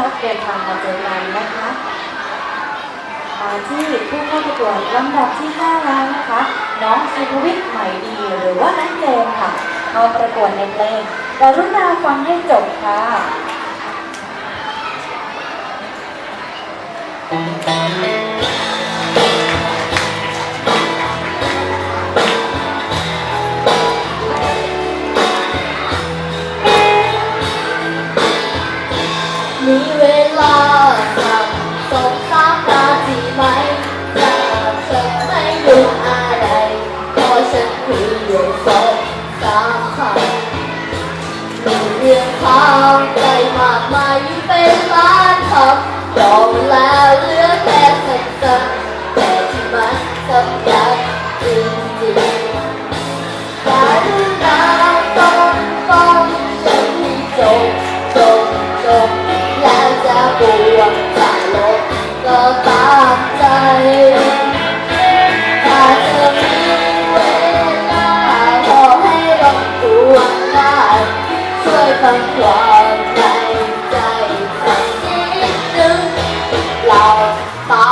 รับเดินทางมาเจอกันนะคะมาที่ผู้เข้าประกวดลำดับที่ 5 แล้วนะคะ น้องสุภวิทย์ใหม่ดีหรือว่านักเลงค่ะมาประกวดในเพลงกรุณาฟังให้จบค่ะ มีเวลาสักสองสามนาทีไหมถ้าฉันไม่รู้อะไรขอฉันคุยอยู่สองสามคำมีเรื่องข้างใจมากมายอยู่เป็นล้านคำยอมแล้วเหลือแค่สั้นแต่ที่มันสำคัญจริงๆ ช่วยฟังความในใจสักนิดนึงเราตา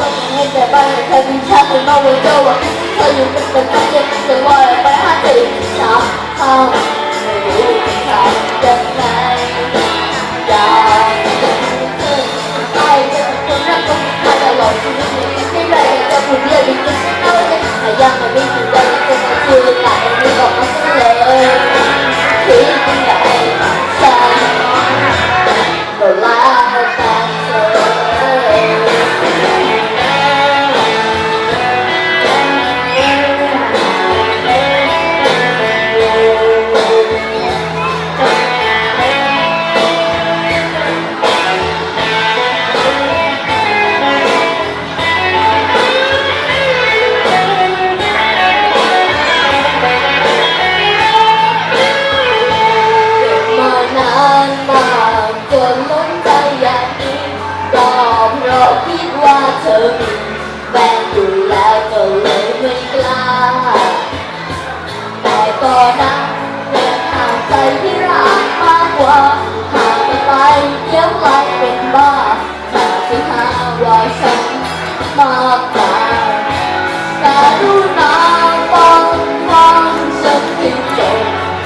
ล้วให้แต่บ้านเธอมีชาตินอกเจ้าว่าเธออยู่เป็นเป็นตั้งใจเป็นว่าไปหาติสามคำไเธอมีแฟนอยู่แล้วก็เลยไม่กล้า แต่ก็นักเดินทางใจที่รักมากกว่าหากไม่ไปเดี๋ยวกลายเป็นบ้าถ้าไปหาว่าฉันมากกว่าการุณาฟังฟังฉันให้จบ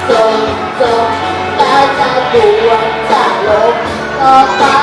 จบจบแล้วจะบวกจะลบก็ตามใ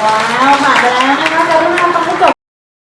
哇，我买的